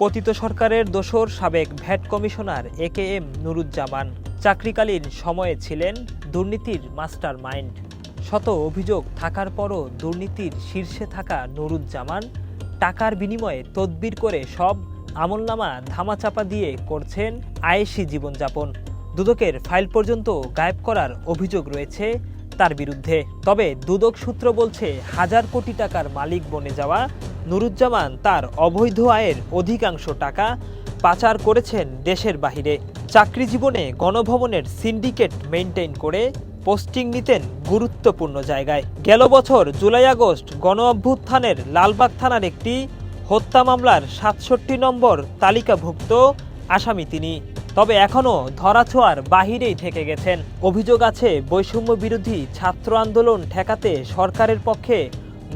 পতিত সরকারের দোসর সাবেক VAT commissioner A K M Nuruzzaman. চাকরিকালীন সময়ে ছিলেন দুর্নীতির মাস্টার মাইন্ড শত অভিযোগ থাকার পরও দুর্নীতির শীর্ষে থাকা নুরুজ্জামান টাকার বিনিময়ে তদবির করে সব আমলনামা ধামাচাপা দিয়ে করছেন আয়েসি জীবনযাপন। দুদকের ফাইল পর্যন্ত গায়েব করার অভিযোগ রয়েছে তার বিরুদ্ধে। তবে দুদক সূত্র বলছে, হাজার কোটি টাকার মালিক বনে যাওয়া নুরুজ্জামান তার অবৈধ আয়ের অধিকাংশ টাকা পাচার করেছেন দেশের বাহিরে। চাকরি জীবনে গণভবনের সিন্ডিকেট মেনটেন করে পোস্টিং নিতেন গুরুত্বপূর্ণ জায়গায়। গেল বছর জুলাই আগস্ট গণ অভ্যুত্থানের লালবাগ থানার একটি হত্যা মামলার সাতষট্টি নম্বর তালিকাভুক্ত আসামি তিনি। তবে এখনও ধরাছোঁয়ার বাহিরেই থেকে গেছেন। অভিযোগ আছে, বৈষম্য বিরোধী ছাত্র আন্দোলন ঠেকাতে সরকারের পক্ষে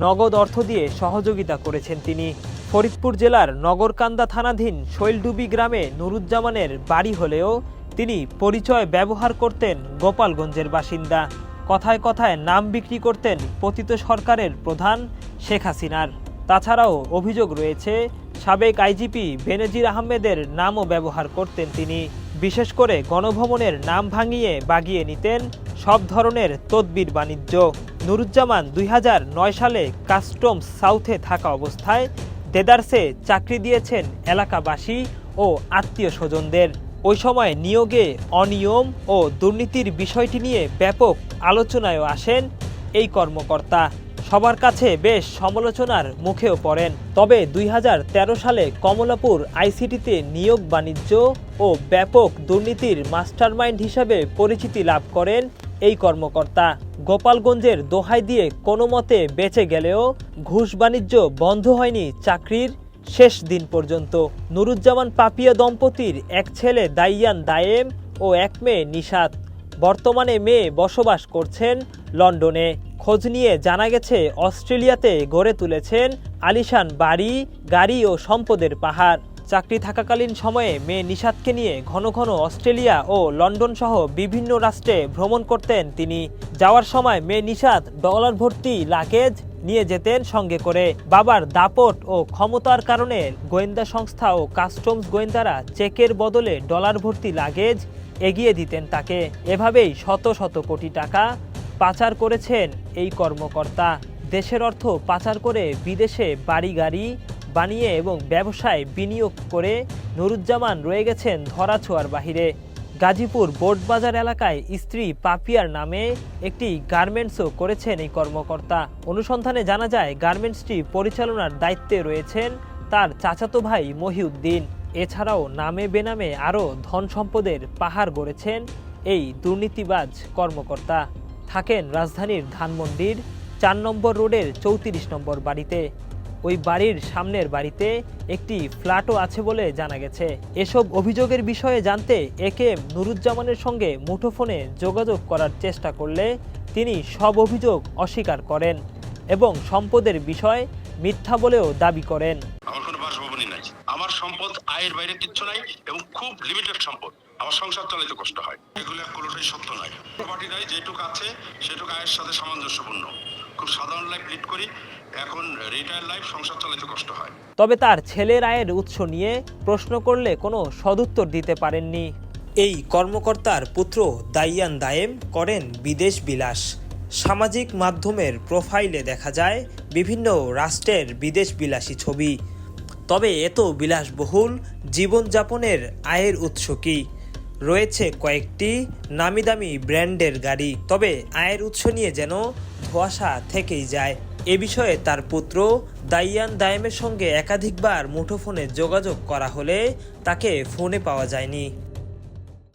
নগদ অর্থ দিয়ে সহযোগিতা করেছেন তিনি। ফরিদপুর জেলার নগরকান্দা থানাধীন শৈলডুবি গ্রামে নুরুজ্জামানের বাড়ি হলেও তিনি পরিচয় ব্যবহার করতেন গোপালগঞ্জের বাসিন্দা। কথায় কথায় নাম বিক্রি করতেন পতিত সরকারের প্রধান শেখ হাসিনার। তাছাড়াও অভিযোগ রয়েছে সাবেক আইজিপি বেনজির আহমেদের নামও ব্যবহার করতেন তিনি। বিশেষ করে গণভবনের নাম ভাঙিয়ে বাগিয়ে নিতেন সব ধরনের তদবির বাণিজ্য। নুরুজ্জামান দুই হাজার নয় সালে কাস্টমস সাউথে থাকা অবস্থায় দেদারসে চাকরি দিয়েছেন এলাকাবাসী ও আত্মীয় স্বজনদের। ওই সময় নিয়োগে অনিয়ম ও দুর্নীতির বিষয়টি নিয়ে ব্যাপক আলোচনায়ও আসেন এই কর্মকর্তা। সবার কাছে বেশ সমালোচনার মুখেও পড়েন। তবে দুই হাজার তেরো সালে কমলাপুর আইসিটিতে নিয়োগ বাণিজ্য ও ব্যাপক দুর্নীতির মাস্টারমাইন্ড হিসাবে পরিচিতি লাভ করেন এই কর্মকর্তা। গোপালগঞ্জের দোহাই দিয়ে কোনো মতে বেঁচে গেলেও ঘুষ বাণিজ্য বন্ধ হয়নি চাকরির শেষ দিন পর্যন্ত। নুরুজ্জামান পাপিয়া দম্পতির এক ছেলে দাইয়ান দায়েম ও এক মেয়ে নিশাত। বর্তমানে মেয়ে বসবাস করছেন লন্ডনে। খোঁজ নিয়ে জানা গেছে, অস্ট্রেলিয়াতে গড়ে তুলেছেন আলিশান বাড়ি, গাড়ি ও সম্পদের পাহাড়। চাকরি থাকাকালীন সময়ে মেয়ে নিষাদকে নিয়ে ঘন ঘন অস্ট্রেলিয়া ও লন্ডন সহ বিভিন্ন রাষ্ট্রে ভ্রমণ করতেন তিনি। যাওয়ার সময় মেয়ে নিষাদ ডলার ভর্তি লাগেজ নিয়ে যেতেন সঙ্গে করে। বাবার দাপট ও ক্ষমতার কারণে গোয়েন্দা সংস্থা ও কাস্টমস গোয়েন্দারা চেকের বদলে ডলার ভর্তি লাগেজ এগিয়ে দিতেন তাকে। এভাবেই শত শত কোটি টাকা পাচার করেছেন এই কর্মকর্তা। দেশের অর্থ পাচার করে বিদেশে বাড়ি গাড়ি বানিয়ে এবং ব্যবসায় বিনিয়োগ করে নুরুজ্জামান রয়ে গেছেন ধরাছোঁয়ার বাহিরে। গাজীপুর বোর্ডবাজার এলাকায় স্ত্রী পাপিয়ার নামে একটি গার্মেন্টসও করেছেন এই কর্মকর্তা। অনুসন্ধানে জানা যায়, গার্মেন্টসটি পরিচালনার দায়িত্বে রয়েছেন তার চাচাতো ভাই মহিউদ্দিন। এছাড়াও নামে বেনামে আরও ধন সম্পদের পাহাড় গড়েছেন এই দুর্নীতিবাজ কর্মকর্তা। থাকেন রাজধানীর ধানমন্ডির চার নম্বর রোডের চৌত্রিশ নম্বর বাড়িতে। ওই বাড়ির সামনের বাড়িতে একটি ফ্ল্যাটও আছে বলে জানা গেছে। এসব অভিযোগের বিষয়ে জানতে একে নুরুজ্জামানের সঙ্গে মুঠোফোনে যোগাযোগ করার চেষ্টা করলে তিনি সব অভিযোগ অস্বীকার করেন এবং সম্পদের বিষয় মিথ্যা বলেও দাবি করেন। আমার কোনো বাসভবনই সম্পদ আয়ের বাইরে কিচ্ছু নাই এবং খুব লিমিটেড সম্পদ। আমার সংসার চালাইতে কষ্ট হয়। এগুলো কোনোটাই সত্য নয়। প্রপার্টি নাই যেটুকু আছে সেটুকু আয়ের সাথে সামঞ্জস্যপূর্ণ। খুব সাধারণ লাইফ লিড করি এখন রিটায়ার লাইফ সংসার চালাইতে কষ্ট হয়। তবে তার ছেলের আয়ের উৎস নিয়ে প্রশ্ন করলে কোনো সদুত্তর দিতে পারেননি। এই কর্মকর্তার পুত্র দাইয়ান দায়েম করেন বিদেশ বিলাস। সামাজিক মাধ্যমের প্রোফাইলে দেখা যায় বিভিন্ন রাষ্ট্রের বিদেশ বিলাসী ছবি। তবে এত বিলাসবহুল জীবনযাপনের আয়ের উৎস কি? রয়েছে কয়েকটি নামি দামি ব্র্যান্ডের গাড়ি, তবে আয়ের উৎস নিয়ে যেন ধোয়াশা থেকেই যায়। এ বিষয়ে তার পুত্র দাইয়ান দায়েমের সঙ্গে একাধিকবার মুঠোফোনে যোগাযোগ করা হলে তাকে ফোনে পাওয়া যায়নি।